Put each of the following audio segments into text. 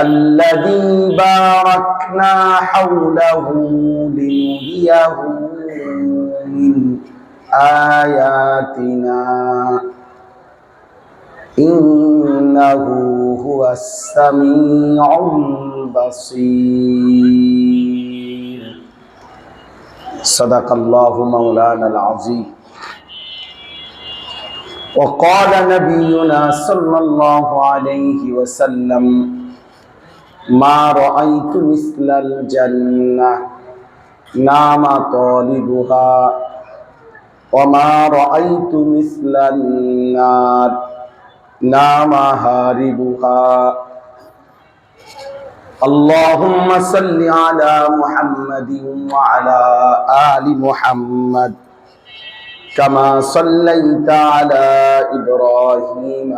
الذي باركنا حوله لنريه من آياتنا. إنه هو السميع البصير. صدق الله مولانا العظيم. وقال نبينا صلى الله عليه وسلم ما رأيت مثل الجنة نام طالبها وما رأيت مثل النار نام هاربها اللهم صل على محمد وعلى آل محمد كما صليت على إبراهيم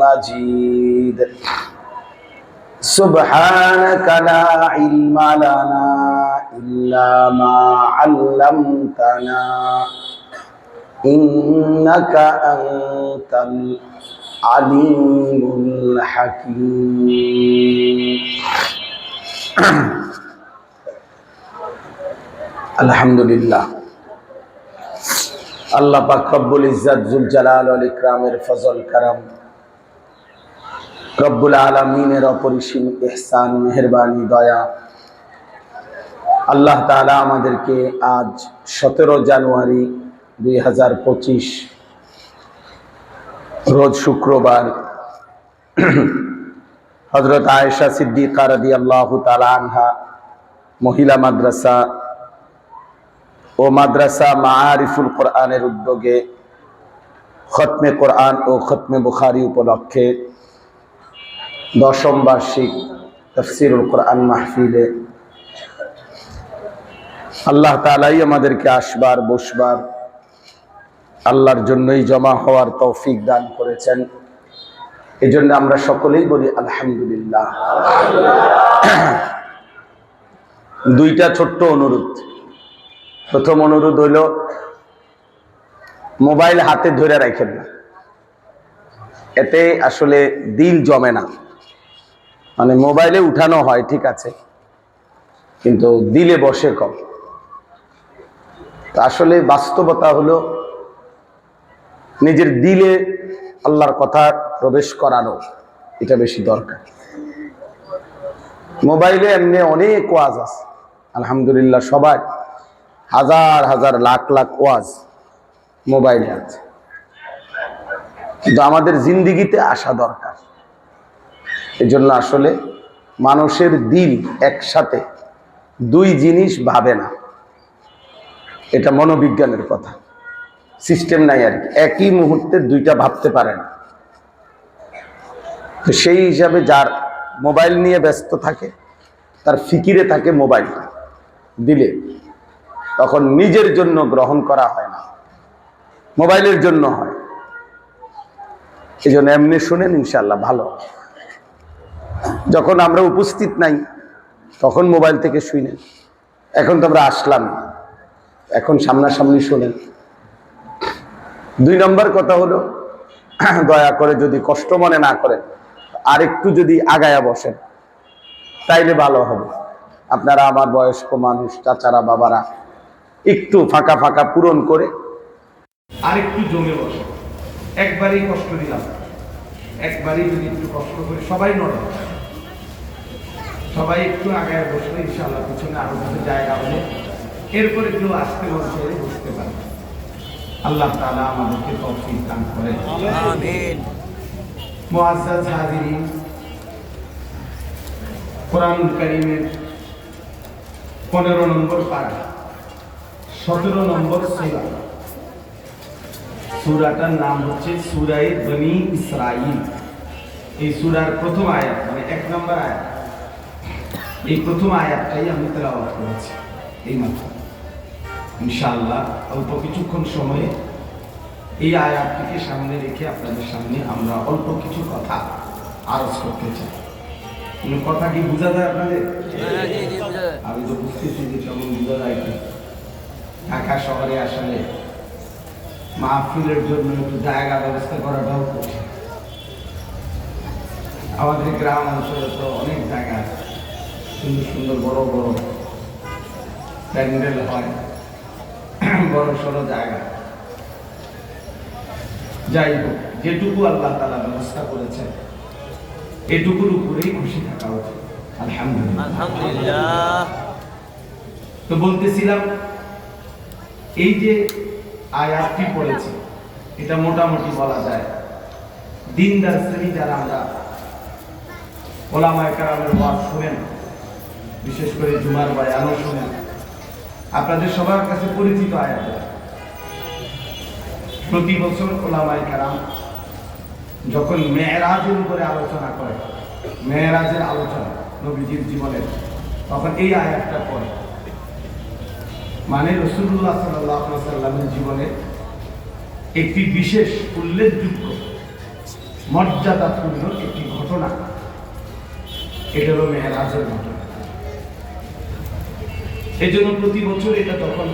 مجيد سبحانك لا علم لنا إلا ما علمتنا إنك أنت العليم الحكيم الحمد لله আল্লাহ পাক রব্বুল ইজ্জাত জুল জালাল ওয়াল ইকরামের ফজল কারাম রব্বুল আলামিনের অপরিসীম ইহসান মেহেরবানি দয়া আল্লাহ তাআলা আমাদেরকে আজ সতেরো জানুয়ারি দুই হাজার পঁচিশ রোজ শুক্রবার হজরত আয়েশা সিদ্দিকা রাদি আল্লাহ আনহা মহিলা মাদ্রাসা ও মাদ্রাসা মাআরিফুল কোরআনের উদ্যোগে খতমে কোরআন ও খতমে বুখারি উপলক্ষে দশম বার্ষিক তফসিরুল কোরআন মাহফিলে। আল্লাহ তালাই আমাদেরকে আসবার, বসবার, আল্লাহর জন্যই জমা হওয়ার তৌফিক দান করেছেন। এই জন্য আমরা সকলেই বলি আলহামদুলিল্লাহ। দুইটা ছোট্ট অনুরোধ। প্রথম অনুরোধ হইল মোবাইল হাতে ধরে রাখেন না। এতে আসলে দিল জমে না। মানে মোবাইলে উঠানো হয়, ঠিক আছে। কিন্তু দিলে বসে কম। আসলে বাস্তবতা হলো নিজের দিলে আল্লাহর কথা প্রবেশ করানো, এটা বেশি দরকার। মোবাইলে এমনি অনেক ওয়াজ আছে, আলহামদুলিল্লাহ সবাই হাজার হাজার লাখ লাখ ওয়াজ মোবাইলে আছে। কিন্তু আমাদের জিন্দিগিতে আসা দরকার। এই জন্য আসলে মানুষের দিল একসাথে দুই জিনিস ভাবে না। এটা মনোবিজ্ঞানের কথা। সিস্টেম নাই আর কি। একই মুহূর্তে দুইটা ভাবতে পারে না। তো সেই হিসাবে যার মোবাইল নিয়ে ব্যস্ত থাকে, তার ফিকিরে থাকে মোবাইল। দিলে তখন নিজের জন্য গ্রহণ করা হয় না। মোবাইলের জন্য হয়। এই জন্য এমনি শুনেন ইনশাল্লাহ ভালো। যখন আমরা উপস্থিত নাই, তখন মোবাইল থেকে শুনেন এখন তো আমরা আসলাম। এখন সামনাসামনি শোনেন। দুই নম্বর কথা হলো, দয়া করে যদি কষ্ট মনে না করেন আর একটু যদি আগায়া বসেন, তাইলে ভালো হবে। আপনারা আমার বয়স্ক মানুষ, চাচারা, বাবারা, একটু ফাঁকা ফাঁকা পূরণ করে আরেকটু জমে বসে একবারই কষ্ট দিলাম। একবারই যদি একটু কষ্ট করে সবাই নড়ে সবাই একটু আগায় বসলে ইনশাআল্লাহ পিছনে আরও কিছু জায়গা হবে এরপরে কেউ আসতে বলছে বুঝতে পারবে আল্লাহ তাআলা আমাদেরকে তৌফিক দান করে হাজিরিন কোরআনুল পনেরো নম্বর পারা সতেরো নম্বর সূরা। সূরাটার নাম হচ্ছে সূরায়ে বনি ইসরাইল এই সূরার প্রথম আয়াত মানে এক নম্বর আয়াত। এই প্রথম আয়াতটাই আমি তেলাওয়াত করেছি এই মাত্র। ইনশাআল্লাহ অল্প কিছুক্ষণ সময়ে এই আয়াতটিকে সামনে রেখে আপনাদের সামনে আমরা অল্প কিছু কথা আরজ করতে চাই। কোনো কথা কি বোঝা যায় আপনাদের? হ্যাঁ। আমি তো বুঝতেছি যে কেমন বোঝা যায় ঢাকা শহরে আসলে মাহফিলের জন্য একটু জায়গা ব্যবস্থা করাটাও কঠিন। আমাদের গ্রাম অঞ্চলে তো অনেক জায়গা সুন্দর সুন্দর বড় বড় প্যান্ডেল হয়। বড় সড়ো জায়গা। যাই হোক যেটুকু আল্লাহ তালা ব্যবস্থা করেছেন এটুকুর উপরেই খুশি থাকা উচিত। আলহামদুলিল্লাহ। তো বলতেছিলাম এই যে আয়াতটি পড়েছে। এটা মোটামুটি বলা যায়। দিনদার শ্রেণি যারা আমরা, ওলামায় কারামের ওয়াজ শুনেন, বিশেষ করে জুমার বায়ানও শুনেন আপনাদের সবার কাছে পরিচিত আয়াত। প্রতি বছর ওলামায় কারাম যখন মেয়েরাজের উপরে আলোচনা করে, মেয়েরাজের আলোচনা নবীজির জীবনের, তখন এই আয়াতটা পড়ে। মানে রসুল্লাহ সাল্লামের জীবনে একটি বিশেষ উল্লেখযোগ্য, মর্যাদাপূর্ণ একটি ঘটনা। এটা হলো মেহরাজের ঘটনা এই জন্য প্রতি বছর এটা তখন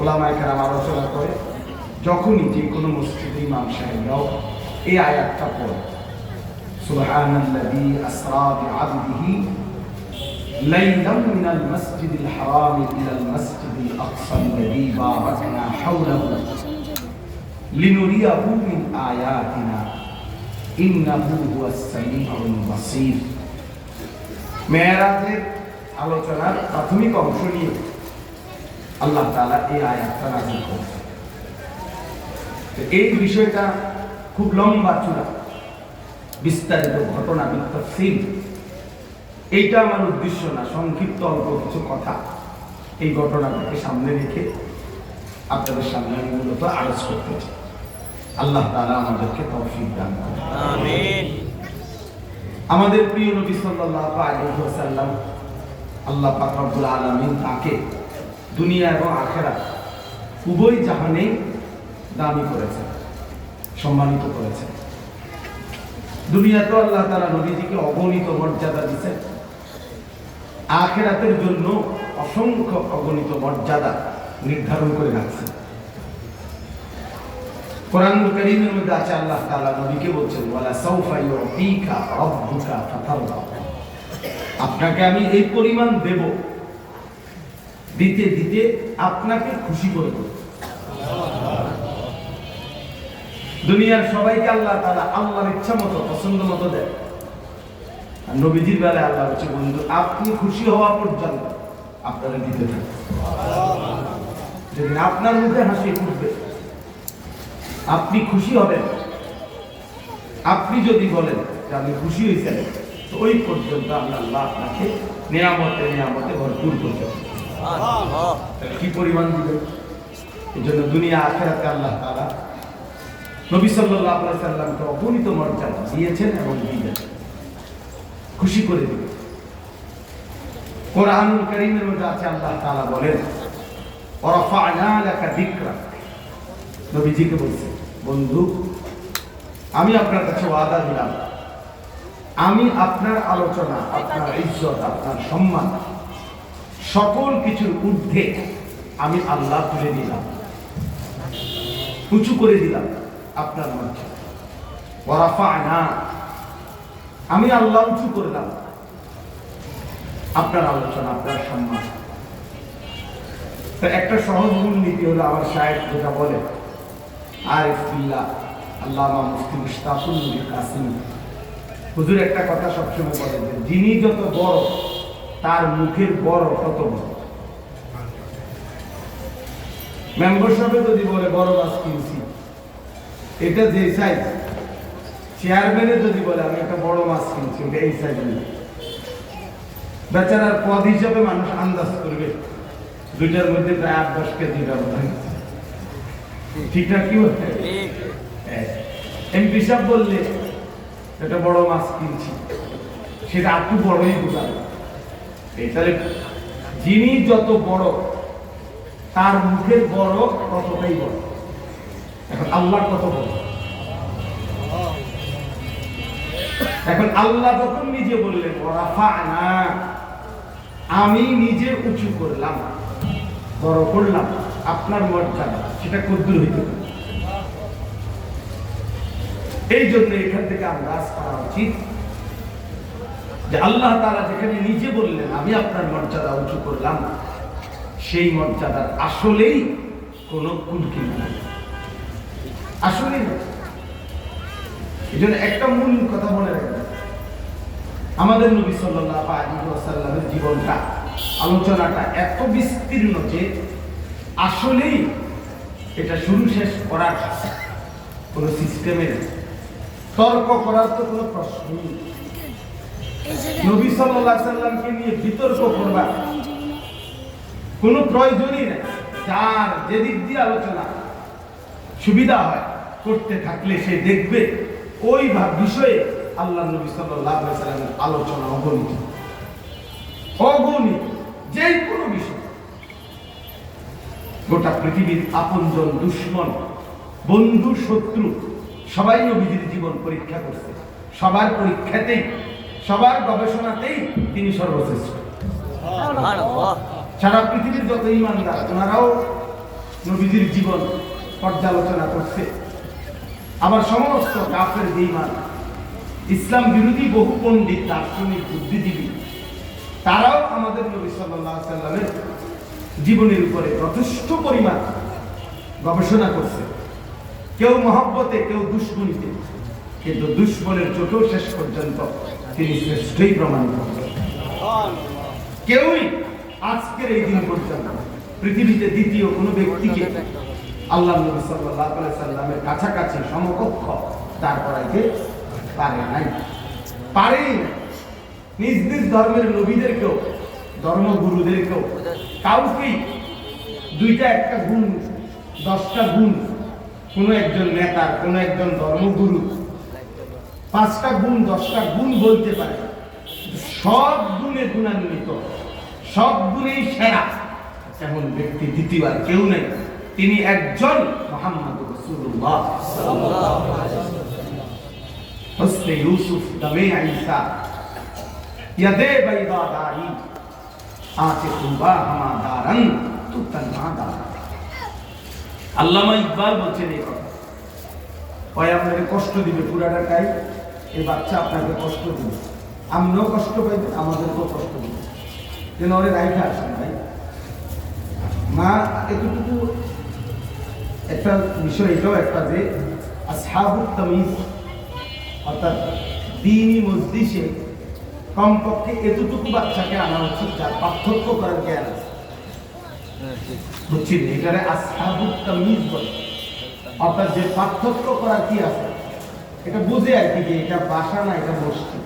ওলামায় কারাম আলোচনা করে, যখনই যে কোনো মসজিদে ইমাম সাহেবরাও এই আয়াতটা পড়ে। সুবহানাল্লাযী আসরা বিআবদিহি ليلا من المسجد الحرام إلى المسجد الأقصى الذي باركنا حوله لنريه من آياتنا إنه هو السميع البصير মেয়েরাজের আলোচনার প্রাথমিক অংশ নিয়ে আল্লাহ তাআলা এই আয়াতটা নাযিল করেছেন তো এই বিষয়টা খুব লম্বা চূড়া বিস্তারিত ঘটনা বিত্তফসিল এইটা আমার উদ্দেশ্য না সংক্ষিপ্ত অল্প কিছু কথা। এই ঘটনাটাকে সামনে রেখে আপনাদের সামনে আমি মূলত আলোচ করতে চাই। আল্লাহ তারা আমাদেরকে তৌফিক দান আমিন। আমাদের প্রিয় নবী সাল্লাল্লাহু আলাইহি ওয়াসাল্লাম আল্লাহ পাক রব্বুল আলামিন তাকে দুনিয়া এবং আখেরাত উভয় জাহানেই দামি করেছেন সম্মানিত করেছেন। দুনিয়াতেও আল্লাহ তাআলা নবীজিকে অগণিত মর্যাদা দিয়েছেন। আখেরাতের জন্য অসংখ্য অগণিত মর্যাদা নির্ধারণ করে রাখছেন কোরআনুল কারীমের মধ্যে আছে আল্লাহ নবীকে বলছেন আপনাকে আমি এই পরিমাণ দেব, দিতে দিতে আপনাকে খুশি করে দেব। দুনিয়ার সবাইকে আল্লাহ তারা আল্লাহর ইচ্ছা মতো, পছন্দ মতো দেয় নবীজির বেলায় আল্লাহ হচ্ছে বন্ধু, আপনি খুশি হওয়া পর্যন্ত আপনারা দিতে থাকুন। যেদিন আপনার মুখে হাসি ফুটবে, আপনি খুশি হবেন। আপনি যদি বলেন যে আমি খুশি হয়েছেন, তো ওই পর্যন্ত আমি আল্লাহ আপনাকে নিয়ামতে নিয়ামতে ভরপুর করতে কি পরিমাণ দিবেন? এই জন্য দুনিয়া আখেরাতে আল্লাহ তারা নবী সাল্লাহ আল্লাহ সাল্লামকে অগণিত মর্যাদা দিয়েছেন এবং দিবেন খুশি করে দিবেন কোরআনুল করিমের মধ্যে আছে, আল্লাহ তালা বলেন নবীজিকে বলছে, বন্ধু, আমি আপনার কাছে ওয়াদা দিলাম। আমি আপনার আলোচনা, আপনার ইজ্জত, আপনার সম্মান, সকল কিছুর ঊর্ধ্বে আমি আল্লাহ তুলে দিলাম উঁচু করে দিলাম আপনার মধ্যে। ওরাফা'না আমি আল্লাহ উঁচু করলাম আপনার আলোচনা, আপনার সম্মান। একটা সহজ মূলনীতি হলো আমার সাহেব যেটা বলে আল্লামা মুফতি নবী কাসিম। হুজুর একটা কথা সবসময় বলেন যে, যিনি যত বড়, তার মুখের বড় তত বড়। মেম্বার যদি বলে, বড় কিনছি। এটা যে সাইজ চেয়ারম্যানের যদি বলে, আমি একটা বড় মাছ কিনছি ওটা এই সাইজ বেচারার পদ হিসাবে মানুষ আন্দাজ করবে, দুইটার মধ্যে প্রায় আট দশ কেজি ব্যবধান। ঠিক না কি হচ্ছে ঠিক এমপি সাহেব বললে, একটা বড় মাছ কিনছি, সেটা একটু বড়ই বোঝাবে। তাহলে যিনি যত বড়, তার মুখের বড় ততটাই বড়। এখন আল্লাহ কত বড়? এখন আল্লাহ যখন নিজে বললেন ওরাফা'না, আমি নিজে উঁচু করলাম বড় করলাম আপনার মর্যাদা সেটা কদ্দুর হইতে এই জন্য এখান থেকে আন্দাজ করা উচিত। যে আল্লাহ তারা যেখানে নিজে বললেন আমি আপনার মর্যাদা উঁচু করলাম সেই মর্যাদার আসলেই কোন কুলকিল নেই। আসলেই না। এই জন্য একটা মূল কথা মনে রাখবেন আমাদের নবী আলাইহি ওয়াসাল্লামের জীবনটা, আলোচনাটা এত বিস্তীর্ণ যে আসলেই এটা শুরু শেষ করার কোনো সিস্টেমের তর্ক করার তো কোনো প্রশ্নই নবী আলাইহি সাল্লামকে নিয়ে বিতর্ক করবার কোনো প্রয়োজনই নেই। যার যেদিক দিয়ে আলোচনা সুবিধা হয়, করতে থাকলে সে দেখবে ওই বিষয়ে আল্লাহ নবী সাল্লামের আলোচনা অগণিত। অগণিত যে কোনো বিষয়। গোটা পৃথিবীর আপনজন দুশ্মন, বন্ধু, শত্রু, সবাই নবীজির জীবন পরীক্ষা করছে। সবার পরীক্ষাতেই, সবার গবেষণাতেই তিনি সর্বশ্রেষ্ঠ। সারা পৃথিবীর যত ইমানদার, ওনারাও নবীজির জীবন পর্যালোচনা করছে। আবার সমস্ত কাফের যে ইমান ইসলাম বিরোধী বহু পণ্ডিত, দার্শনিক, বুদ্ধিজীবী, তারাও আমাদের নবী আলাইহি সাল্লামের জীবনের উপরে যথেষ্ট পরিমাণ গবেষণা করছে। কেউ মহব্বতে, কেউ দুশ্মনীতে, কিন্তু দুশ্মনের চোখেও শেষ পর্যন্ত তিনি শ্রেষ্ঠই প্রমাণিত। হয়েছেন কেউই আজকের এই দিন পর্যন্ত পৃথিবীতে দ্বিতীয় কোনো ব্যক্তিকে আল্লাহ নবী আলাইহি সাল্লামের কাছাকাছি সমকক্ষ দাঁড় করাইতে পারে নাই। পারেই না নিজ নিজ ধর্মের নবীদেরকেও, ধর্মগুরুদেরকেও কাউকেই দুইটা একটা গুণ, দশটা গুণ, কোনো একজন নেতার কোনো একজন ধর্মগুরু, পাঁচটা গুণ, দশটা গুণ বলতে পারে। সব গুণে গুণান্বিত, সব গুণেই সেরা এমন ব্যক্তি দ্বিতীয়বার কেউ নেই। তিনি একজন মোহাম্মদ রসুল্লাহ হস্তে ইউসুফ দমে আইসা ইয়াদে বাইদাদারি আতে তুবা হামাদারন তু তন্মাদার আল্লামা ইকবাল বলছেন এই কথা। ওই আপনাকে কষ্ট দিবে পুরাটাটাই এই বাচ্চা আপনাকে কষ্ট দিবে। আপনিও কষ্ট পাইবেন আমাদেরকেও কষ্ট পাইবেন যেন ওরে রাইখা আসেন ভাই। মা, এতটুকু একটা বিষয় এটাও একটা যে, আসহাবুত তামিজ অর্থাৎ দিনই মসজিষে কমপক্ষে এতটুকু বাচ্চাকে আনা উচিত যার পার্থক্য করার জ্ঞান আছে। বুঝছি এটারে আসহাবুত তামিজ বলে। অর্থাৎ যে পার্থক্য করার কি আছে? এটা বুঝে আর কি যে এটা বাসা না এটা মসজিদ।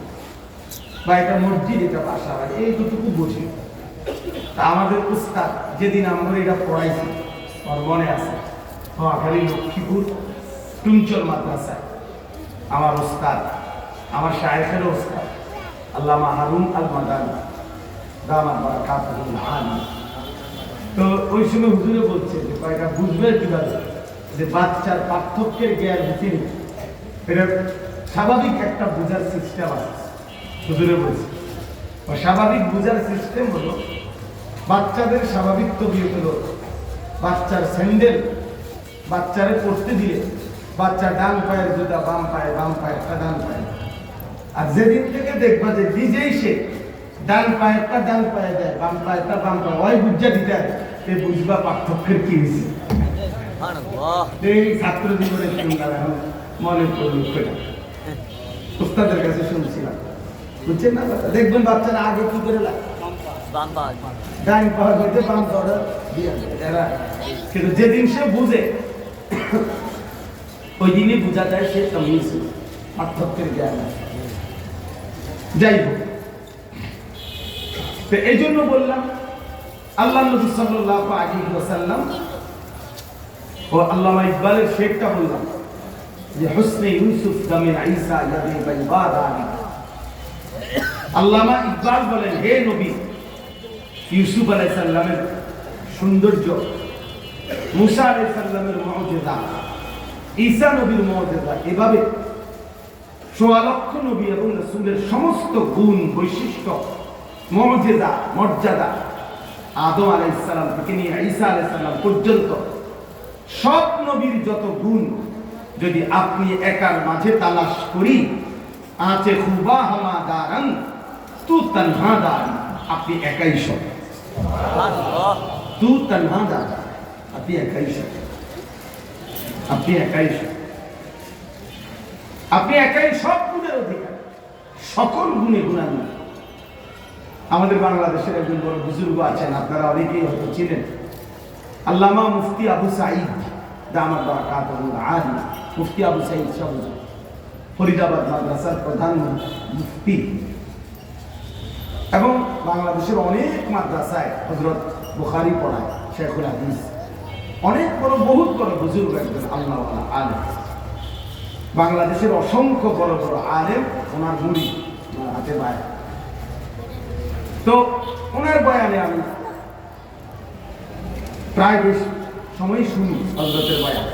বা এটা মসজিদ এটা বাসা না এই দুটুকু বুঝি। তা আমাদের উস্তাদ যেদিন আমরা এটা পড়াইছি আমার মনে আছে নোয়াখালী লক্ষ্মীপুর টুমচর মাদ্রাসায়। আমার ওস্তাদ, আমার শায়েখের ওস্তাদ, আল্লামা হারুন আল মাদানি তো ওই সময় হুজুরে বলছে যে কয়টা বুঝবে কীভাবে? যে বাচ্চার পার্থক্যের জ্ঞান হচ্ছে এটা স্বাভাবিক একটা বোঝার সিস্টেম আছে, হুজুরে বলছে। স্বাভাবিক বোঝার সিস্টেম হলো, বাচ্চাদের স্বাভাবিক তবিয়ত হলো, বাচ্চার স্যান্ডেল বাচ্চারে পড়তে দিলে বাচ্চা ডান পায়ের জুতা বাম পায়ে বাম পায়েরটা ডান পায়ে। আর যেদিন থেকে দেখবা যে নিজেই সে ডান পায়েরটা ডান পায়ে দেয় বাম পায়েরটা বাম পায়ে ওই বুঝা দিতে সে বুঝবা পার্থক্যের কি হয়েছে? এই ছাত্র জীবনে শুনলাম মনে সেটা উস্তাদের কাছে শুনছিলাম। বুঝছেন না দেখবেন বাচ্চারা আগে কি করে ডান পাওয়া গেছে বাম পাওয়া দিয়ে কিন্তু যেদিন সে বুঝে ওই দিনই বোঝা যায় সে তমিজ পার্থক্যের জ্ঞান যাই হোক। তো এই জন্য বললাম, আল্লাহ নবী সাল্লাল্লাহু আলাইহি ওয়াসাল্লাম ও আল্লামা ইকবালের শেখটা বললাম যে, হুসনে ইউসুফ দামিন ঈসা ইয়াদি বাইবাদ আলী। আল্লামা ইকবাল বলেন, হে নবী, ইউসুফ আলাইহিস সালামের সৌন্দর্য, মুসা আলাইহিস সালামের মুজিজা ঈসা নবীর মর্যাদা এভাবে সোয়া লক্ষ নবী এবং রাসূলের সমস্ত গুণ বৈশিষ্ট্য মর্যাদা মর্যাদা আদম আলাইহিস সালাম থেকে নিয়ে ঈসা আলাইহিস সালাম পর্যন্ত সব নবীর যত গুণ যদি আপনি একার মাঝে তালাশ করি আঁচে খুবা হামা দারান তু তনহা দারি আপনি একাই সব। তু তনহা দারি আপনি একাই সব। আপনি একাই সব। আপনি একাই সব গুণের অধিকার। সকল গুণে গুণান্বিত। আমাদের বাংলাদেশের একজন বড় বুজুর্গ আছেন, আপনারা অনেকেই হয়তো ছিলেন আল্লামা মুফতি আবু সাঈদ বারাকাতুহু আলী। মুফতি আবু সাঈদ সবুজ ফরিদাবাদ মাদ্রাসার প্রধান মুফতি। এবং বাংলাদেশের অনেক মাদ্রাসায় হজরত বুখারি পড়ায়, শেখুল হাদিস। অনেক বড় বহুত বড় বুজুর্গ একজন আল্লাহ আলেম। বাংলাদেশের অসংখ্য বড় বড় আলেম ওনার মুড়ি হাতে পায় তো ওনার বয়ানে আমি প্রায় বেশ সময় শুনি হজরতের বয়ান।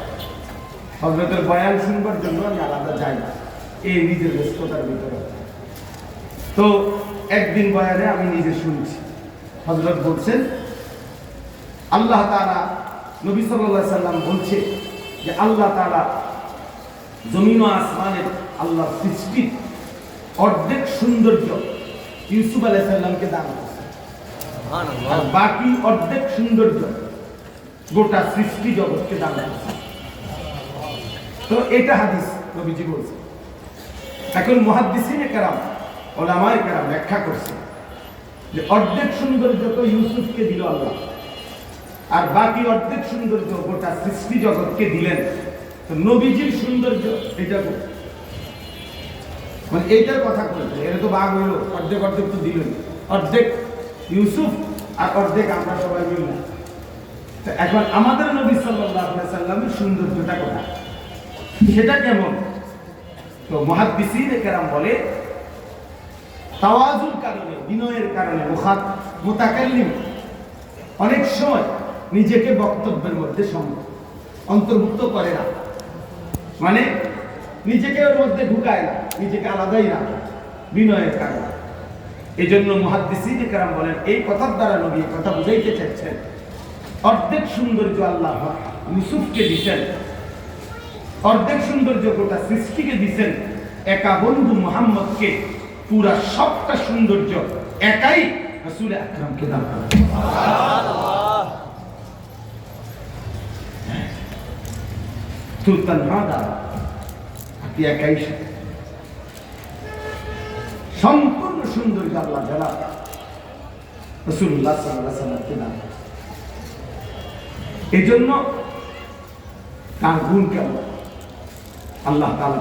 হজরতের বয়ান শুনবার জন্য আমি আলাদা যাই, এই নিজের ব্যস্ততার ভিতরে। তো একদিন বয়ানে আমি নিজে শুনছি। হজরত বলছেন, আল্লাহ তারা নবী সাল্লাহ সাল্লাম বলছে যে আল্লাহ তারা জমিন ও আসমানের আল্লাহ সৃষ্টির অর্ধেক সৌন্দর্য ইউসুফ আলাইহিস সাল্লামকে দান করছে। আর বাকি অর্ধেক সৌন্দর্য গোটা সৃষ্টি জগৎকে দান করছে। তো এটা হাদিস নবীজি বলছে। এখন মহাদ্দিসিনে কেরাম ওলামায় কেরাম ব্যাখ্যা করছে যে অর্ধেক সৌন্দর্য তো ইউসুফকে দিল আল্লাহ। আর বাকি অর্ধেক সৌন্দর্য গোটা সৃষ্টি জগৎকে দিলেন। তো নবীজির সৌন্দর্য, এটা মানে এইটার কথা বলছে এটা তো বাঘ হইল, অর্ধেক অর্ধেক তো দিলেন। অর্ধেক ইউসুফ আর অর্ধেক আমরা সবাই মিললাম তো এখন আমাদের নবী আলাইহি সাল্লামের সৌন্দর্যটা কোথায় সেটা কেমন? তো মহাদ্দিসিনে কেরাম বলে, তাওয়াজুর কারণে, বিনয়ের কারণে মুখাত মুতাকাল্লিম। অনেক সময় নিজেকে বক্তব্যের মধ্যে অন্তর্ভুক্ত করে না। মানে নিজেকে ওর মধ্যে ঢুকায় না, নিজেকে আলাদাই রাখে, বিনয়ের কারণে। এই জন্য মহাদ্দিসিন কারাম বলেন, এই কথার দ্বারা নবী কথা বুঝাইতে চাচ্ছেন অর্ধেক সৌন্দর্য আল্লাহ ইউসুফকে দিচ্ছেন অর্ধেক সৌন্দর্য গোটা সৃষ্টিকে দিচ্ছেন একা বন্ধু মোহাম্মদকে, পুরা সবটা সৌন্দর্য একাই রসুল আকরামকে দান করেন। সুলতান হাদা আপনি একাই। সম্পূর্ণ সুন্দর আল্লাহ যারা রসুল্লাহ সাল্লাহ সাল্লামকে দান এই জন্য তার গুণ কেমন? আল্লাহ তাআলা